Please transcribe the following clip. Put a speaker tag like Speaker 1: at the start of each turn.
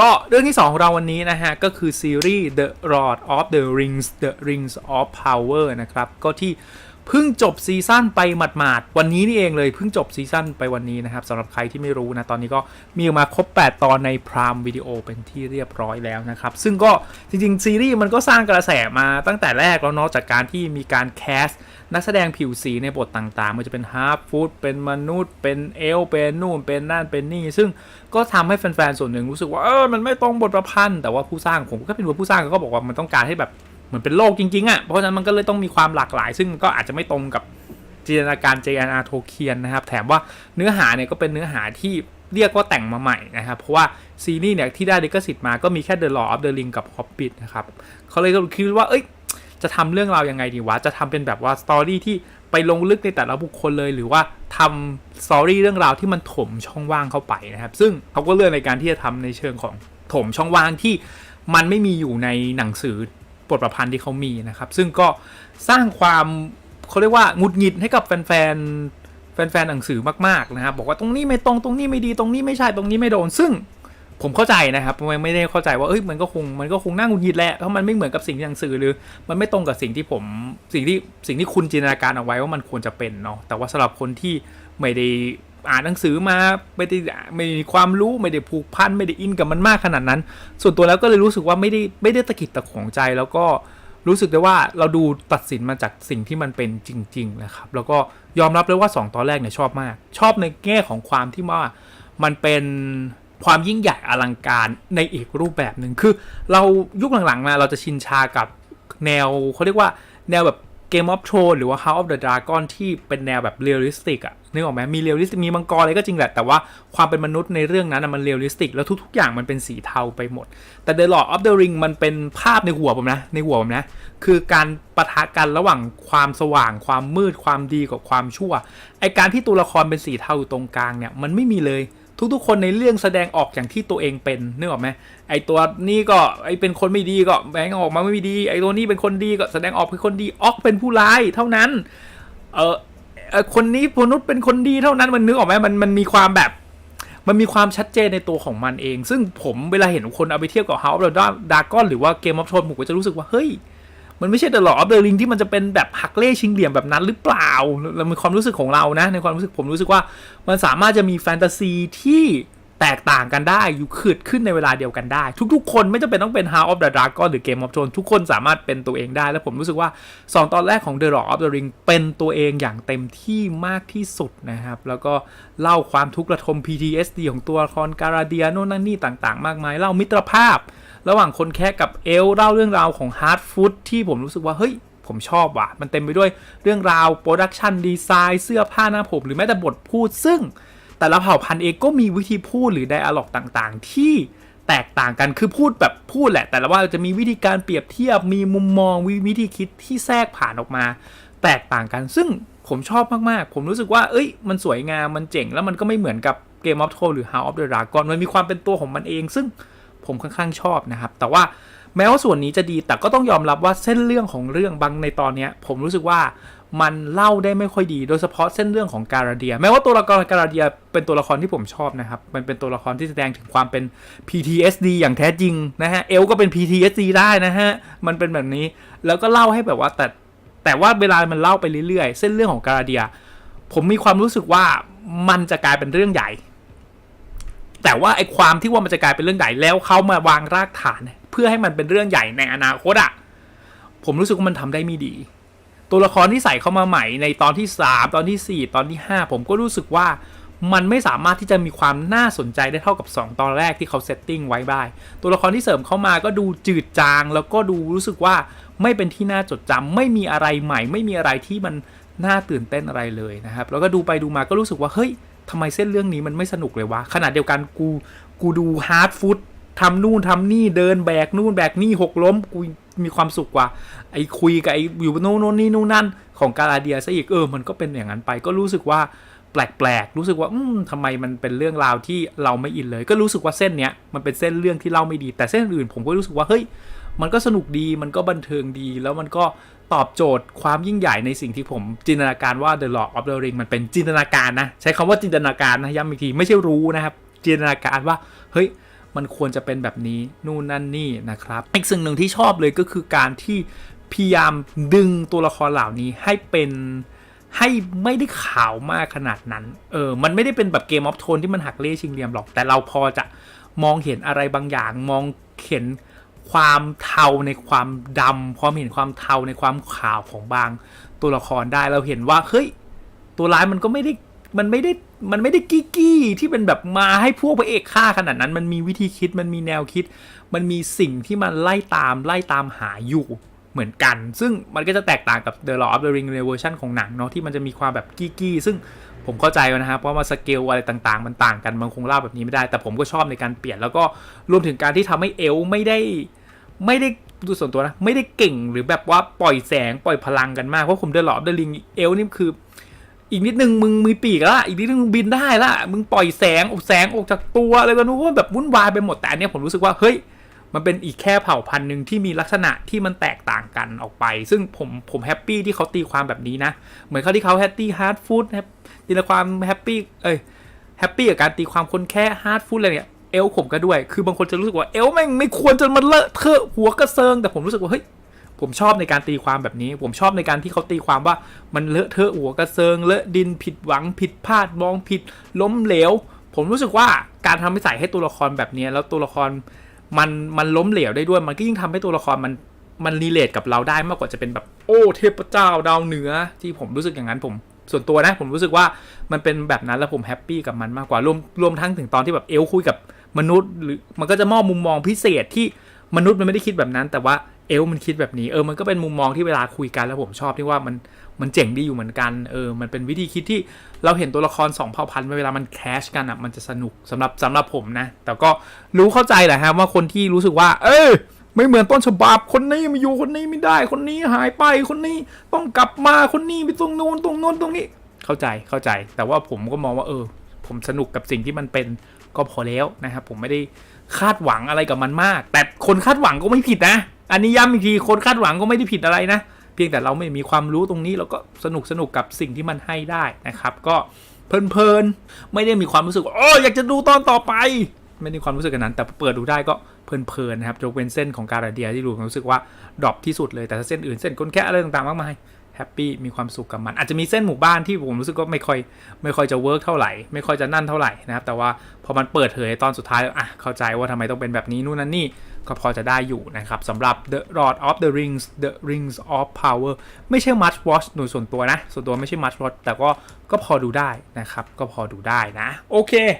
Speaker 1: ก็เรื่องที่ 2 ของเราวันนี้นะฮะ ก็คือซีรีส์ The Lord of the Rings The Rings of Power นะครับ ก็ที่ เพิ่งจบซีซั่นไปหมาดๆวันนี้นี่เองเลยเพิ่งจบซีซั่นไปวันนี้นะครับสำหรับใครที่ไม่รู้นะตอนนี้ก็มีออกมาครบ 8 ตอนในพรามวิดีโอเป็นที่เรียบร้อยแล้วนะครับ ซึ่งก็จริงๆ ซีรีส์มันก็สร้างกระแสมาตั้งแต่แรกแล้วเนาะจากการที่มีการแคสนักแสดงผิวสีในบทต่างๆ มันจะเป็นฮาร์ฟฟูดเป็นมนุษย์ เป็นเอล เป็นนู่น เป็นนั่น เป็นนี่ ซึ่งก็ทำให้แฟนๆ ส่วนหนึ่งรู้สึกว่า เออ มันไม่ตรงบทประพันธ์ แต่ว่าผู้สร้างผมก็เป็นผู้สร้างก็บอกว่ามันต้องการให้แบบ มือนเป็นโลกจริงๆอะ่ะเพราะฉะนั้นมันก็เลยต้องมีความหลากหลาย ซึ่งก็อาจจะไม่ตรงกับจินตนาการ J.R. Tolkien นะครับ แถมว่าเนื้อหาเนี่ยก็เป็นเนื้อหาที่เรียกว่าแต่งมาใหม่นะครับ เพราะว่าซีรีส์เนี่ยที่ได้ลิขสิทธิ์มาก็มีแค่ The Lord of the Ring กับ Hobbit นะครับเขาเลยก็คิดว่าเอ้ยจะทำเรื่องราวยังไงดีวะ จะทำเป็นแบบว่าสตอรี่ที่ไปลงลึกในแต่ละบุคคลเลย หรือว่าทำสตอรี่เรื่องราวที่มันถมช่องว่างเข้าไปนะครับ ซึ่งเขาก็เลือกในการที่จะทำในเชิงของถมช่องว่างที่มันไม่มีอยู่ในหนังสือ บทประพันธ์ที่เขามีนะครับ ซึ่งก็สร้างความเขาเรียกว่าหงุดหงิดให้กับแฟนๆ แฟนๆหนังสือมากๆนะครับ บอกว่าตรงนี้ไม่ตรงตรงนี้ไม่ดีตรงนี้ไม่ใช่ตรงนี้ไม่โดน ซึ่งผมเข้าใจนะครับไม่ไม่ได้เข้าใจว่าเอ้ยมันก็คงมันก็คงน่าหงุดหงิดแหละเพราะมันไม่เหมือนกับสิ่งที่หนังสือหรือ มันไม่ตรงกับสิ่งที่ผมสิ่งที่สิ่งที่คุณจินตนาการเอาไว้ว่ามันควรจะเป็นเนาะแต่ว่าสำหรับคนที่ไม่ได้ อ่านหนังสือมาไม่ได้ไม่มีความรู้ไม่ได้ผูกพันไม่ได้อินกับมันมากขนาดนั้น ส่วนตัวแล้วก็เลยรู้สึกว่าไม่ได้ไม่ได้ตะกิดตะขวงใจแล้วก็รู้สึกได้ว่าเราดูตัดสินมาจากสิ่งที่มันเป็นจริง ๆ นะครับ แล้วก็ยอมรับเลยว่า 2 ตอนแรกเนี่ยชอบมาก ชอบในแง่ของความที่ว่ามันเป็นความยิ่งใหญ่อลังการในอีกรูปแบบหนึ่งคือ เรายุคหลังๆมาเราจะชินชากับแนวเขาเรียกว่าแนวแบบ Game of Thrones หรือว่า House of the Dragon ที่เป็นแนวแบบเรียลลิสติกอะนึกออกไหมมีเรียลลิสติกมีมังกรอะไรก็จริงแหละ แต่ว่าความเป็นมนุษย์ในเรื่องนั้นมันเรียลลิสติก แล้วทุกๆอย่างมันเป็นสีเทาไปหมด แต่ The Lord of the Ring มันเป็นภาพในหัวผมนะ ในหัวผมนะ คือการปะทะกันระหว่างความสว่าง ความมืดความดีกับความชั่วไอการที่ตัวละครเป็นสีเทาอยู่ตรงกลางเนี่ยมันไม่มีเลย ทุกๆ คนในเรื่องแสดงออกอย่างที่ตัวเองเป็นนึกออกไหมไอตัวนี้ก็ไอเป็นคนไม่ดีก็แสดงออกมาไม่ดี ไอตัวนี้เป็นคนดีก็แสดงออกเป็นคนดีออกเป็นผู้ร้ายเท่านั้นเออเออคนนี้มนุษย์เป็นคนดีเท่านั้นมันนึกออกไหมมันมันมีความแบบ มันมีความชัดเจนในตัวของมันเอง ซึ่งผมเวลาเห็นคนเอาไปเทียบกับ House of the Dragon หรือว่า Game of Thrones ผมก็จะรู้สึกว่าเฮ้ย มันไม่ใช่ The Lord of the Ring ที่มันจะเป็นแบบหักเล่ชิงเหลี่ยมแบบนั้นหรือเปล่าเรามีความรู้สึกของเรานะ ในความรู้สึกผมรู้สึกว่ามันสามารถจะมีแฟนตาซีที่แตกต่างกันได้อยู่ขืดขึ้นในเวลาเดียวกันได้ ทุกๆ คนไม่จำเป็นต้องเป็น House of the Dragon หรือ Game of Thrones ทุกคนสามารถเป็นตัวเองได้ แล้วผมรู้สึกว่า 2 ตอนแรกของ The Lord of the Ring เป็นตัวเองอย่างเต็มที่มากที่สุดนะครับ แล้วก็เล่าความทุกข์ระทม PTSD ของตัวละครการาเดียโน่นนั่นนี่ต่างๆ มากมาย เล่ามิตรภาพ ระหว่างคนแค่กับเอลเล่าเรื่องราวของฮาร์ดฟู้ดที่ผมรู้สึกว่าเฮ้ยผมชอบว่ะ มันเต็มไปด้วยเรื่องราวโปรดักชันดีไซน์เสื้อผ้าหน้าผม หรือแม้แต่บทพูด ซึ่ง แต่ละเผ่าพันธุ์เองก็มีวิธีพูดหรือไดอะล็อกต่างๆ ที่แตกต่างกันคือพูดแบบพูดแหละ แต่ละว่าจะมีวิธีการเปรียบเทียบมีมุมมองวิธีคิดที่แทรกผ่านออกมา แตกต่างกัน ซึ่งผมชอบมากๆ ผมรู้สึกว่า เอ้ย มันสวยงามมันเจ๋งแล้วมันก็ไม่เหมือนกับ Game of Thrones หรือ House of the Dragon มันมีความเป็นตัวของมันเอง ซึ่ง ผมค่อนข้างชอบนะครับ แต่ว่าแม้ว่าส่วนนี้จะดีแต่ก็ต้องยอมรับว่าเส้นเรื่องของเรื่องบางในตอนเนี้ย ผมรู้สึกว่ามันเล่าได้ไม่ค่อยดี โดยเฉพาะเส้นเรื่องของการาเดีย แม้ว่าตัวละครการาเดียเป็นตัวละครที่ผมชอบนะครับ มันเป็นตัวละครที่แสดงถึงความเป็น PTSD อย่างแท้จริงนะฮะ เอลก็เป็น PTSD ได้นะฮะ มันเป็นแบบนี้ แล้วก็เล่าให้แบบว่าแต่แต่ว่าเวลามันเล่าไปเรื่อยๆ เส้นเรื่องของการาเดีย ผมมีความรู้สึกว่ามันจะกลายเป็นเรื่องใหญ่ แต่ว่าไอ้ความที่ว่ามันจะกลายเป็นเรื่องใหญ่แล้วเขามาวางรากฐาน เพื่อให้มันเป็นเรื่องใหญ่ในอนาคตอะผมรู้สึกว่ามันทำได้ไม่ดี ตัวละครที่ใส่เข้ามาใหม่ในตอนที่ 3 ตอนทีสี่ 4 ตอนที่ 5 ผมก็รู้สึกว่ามันไม่สามารถที่จะมีความน่าสนใจได้เท่ากับ 2 ตอนแรกที่เขาเซตติ้งไว้ได้ตัวละครที่เสริมเข้ามาก็ดูจืดจาง แล้วก็ดูรู้สึกว่าไม่เป็นที่น่าจดจำไม่มีอะไรใหม่ ไม่มีอะไรที่มันน่าตื่นเต้นอะไรเลยนะครับ แล้วก็ดูไปดูมาก็รู้สึกว่าเฮ้ย ทำไมเส้นเรื่องนี้มันไม่สนุกเลยวะขนาดเดียวกันกูกูดูฮาร์ดฟุตทำนู่นทำนี่เดินแบกนู่นแบกนี่หกล้มกูมีความสุขกว่า ไอ้คุยกับไอ้อยู่โน่นโน่นนี่นู่นนั่นของกาลาเดียซะอีกเออมันก็เป็นอย่างนั้นไป ก็รู้สึกว่าแปลกๆ รู้สึกว่า อืมทำไมมันเป็นเรื่องราวที่เราไม่อินเลย ก็รู้สึกว่าเส้นเนี้ยมันเป็นเส้นเรื่องที่เล่าไม่ดี แต่เส้นอื่นผมก็รู้สึกว่า เฮ้ย มันก็สนุกดีมันก็บันเทิงดี แล้วมันก็ตอบโจทย์ความยิ่งใหญ่ในสิ่งที่ผมจินตนาการว่า The Lord of the Ring มันเป็นจินตนาการนะ ใช้คำว่าจินตนาการนะย้ำอีกทีไม่ใช่รู้นะครับ จินตนาการว่าเฮ้ยมันควรจะเป็นแบบนี้นู่นนั่นนี่นะครับอีกสิ่งหนึ่งที่ชอบเลยก็คือการที่พยายามดึงตัวละครเหล่านี้ให้เป็นให้ไม่ได้ขาวมากขนาดนั้น เออ มันไม่ได้เป็นแบบเกมออฟโทนที่มันหักเล่ชิงเหลี่ยมหรอก แต่เราพอจะมองเห็นอะไรบางอย่าง มองเห็น ความเทาในความดำความเห็นความเทาในความขาวของบางตัวละครได้เราเห็นว่าเฮ้ยตัวร้ายมันก็ไม่ได้มันไม่ได้มันไม่ได้กี้กี้ที่เป็นแบบมาให้พวกพระเอกฆ่าขนาดนั้น มันมีวิธีคิดมันมีแนวคิด มันมีสิ่งที่มันไล่ตามไล่ตามหาอยู่เหมือนกัน ซึ่งมันก็จะแตกต่างกับ The Lord of the Ring ในเวอร์ชันของหนังเนาะที่มันจะมีความแบบกี้กี้ซึ่ง ผมเข้าใจนะครับเพราะว่าสเกลอะไรต่างๆ มันต่างกันมันคงเล่าแบบนี้ไม่ได้ แต่ผมก็ชอบในการเปลี่ยนแล้วก็รวมถึงการที่ทำให้เอลไม่ได้ไม่ได้ดูส่วนตัวนะไม่ได้เก่งหรือแบบว่าปล่อยแสงปล่อยพลังกันมากเพราะผมเดินหลอบเดลิงเอลนี่คือ อีกนิดนึงมึงมีปีกละอีกนิดนึงมึงบินได้ละมึงปล่อยแสงออกแสงออกจากตัวอะไรก็นู้นแบบวุ่นวายไปหมดแต่อันนี้ผมรู้สึกว่าเฮ้ย มันเป็นอีกแค่เผ่าพันธุ์หนึ่งที่มีลักษณะที่มันแตกต่างกันออกไป ซึ่งผมผมแฮปปี้ที่เขาตีความแบบนี้นะ เหมือนเขาที่เขาแฮปปี้ฮาร์ดฟู้ดตีความแฮปปี้เอ้ยแฮปปี้กับการตีความคนแค่ฮาร์ดฟู้ดอะไรเนี่ยเอลผมก็ด้วย คือบางคนจะรู้สึกว่าเอลแม่งไม่ควรจะมาเลอะเทอะหัวกระเซิง แต่ผมรู้สึกว่าเฮ้ยผมชอบในการตีความแบบนี้ ผมชอบในการที่เขาตีความว่ามันเลอะเทอะหัวกระเซิง เลอะดินผิดหวังผิดพลาดมองผิดล้มเหลว ผมรู้สึกว่าการทำให้ใส่ให้ตัวละครแบบนี้แล้วตัวละคร มันมันล้มเหลวได้ด้วย มันก็ยิ่งทำให้ตัวละครมันมันรีเลทกับเราได้มากกว่าจะเป็นแบบโอ้เทพเจ้าดาวเหนือที่ผมรู้สึกอย่างนั้นผมส่วนตัวนะผมรู้สึกว่ามันเป็นแบบนั้นแล้วผมแฮปปี้กับมันมากกว่ารวมรวมทั้งถึงตอนที่แบบเอลคุยกับมนุษย์ หรือมันก็จะมอบมุมมองพิเศษที่มนุษย์มันไม่ได้คิดแบบนั้น แต่ว่าเอลมันคิดแบบนี้เออมันก็เป็นมุมมองที่เวลาคุยกันแล้วผมชอบที่ว่ามัน มันเจ๋งดีอยู่เหมือนกัน เออ มันเป็นวิธีคิดที่เราเห็นตัวละครสองเผ่าพันธุ์เวลามันแคชกันอะ มันจะสนุกสำหรับสำหรับผมนะ แต่ก็รู้เข้าใจแหละฮะว่าคนที่รู้สึกว่า เออไม่เหมือนต้นฉบับ คนนี้มาอยู่คนนี้ไม่ได้ คนนี้หายไป คนนี้ต้องกลับมา คนนี้ไปตรงนู้นตรงนู้นตรงนี้ เข้าใจ เข้าใจ แต่ว่าผมก็มองว่า เออ ผมสนุกกับสิ่งที่มันเป็นก็พอแล้วนะครับ ผมไม่ได้คาดหวังอะไรกับมันมาก แต่คนคาดหวังก็ไม่ผิดนะ อันนี้ย้ำอีกที คนคาดหวังก็ไม่ได้ผิดอะไรนะ เพียงแต่เราไม่มีความรู้ตรงนี้เราก็สนุกสนุกกับสิ่งที่มันให้ได้นะครับ ก็เพลินๆไม่ได้มีความรู้สึกว่าโอ้อยากจะดูตอนต่อไป ไม่ได้ความรู้สึกกันนั้น แต่เปิดดูได้ก็เพลินๆนะครับยกเว้นเส้นของการาเดียที่ดูรู้สึกว่าดรอปที่สุดเลยแต่ถ้าเส้นอื่นเส้นก้นแค่อะไรต่างๆมากมายแฮปปี้มีความสุขกับมัน อาจจะมีเส้นหมู่บ้านที่ผมรู้สึกว่าไม่ค่อยไม่ค่อยจะเวิร์กเท่าไหร่ ไม่ค่อยจะนั่นเท่าไหร่นะครับแต่ว่าพอมันเปิดเผยตอนสุดท้ายอะเข้าใจว่าทำไมต้องเป็นแบบนี้นู่นนั่นนี่ ก็พอจะได้อยู่นะครับสำหรับ The Lord of the Rings The Rings of Power ไม่ใช่ Must Watch โดยส่วนตัวนะ ส่วนตัวไม่ใช่ Must Watch แต่ก็ก็พอดูได้นะครับ ก็พอดูได้นะ โอเค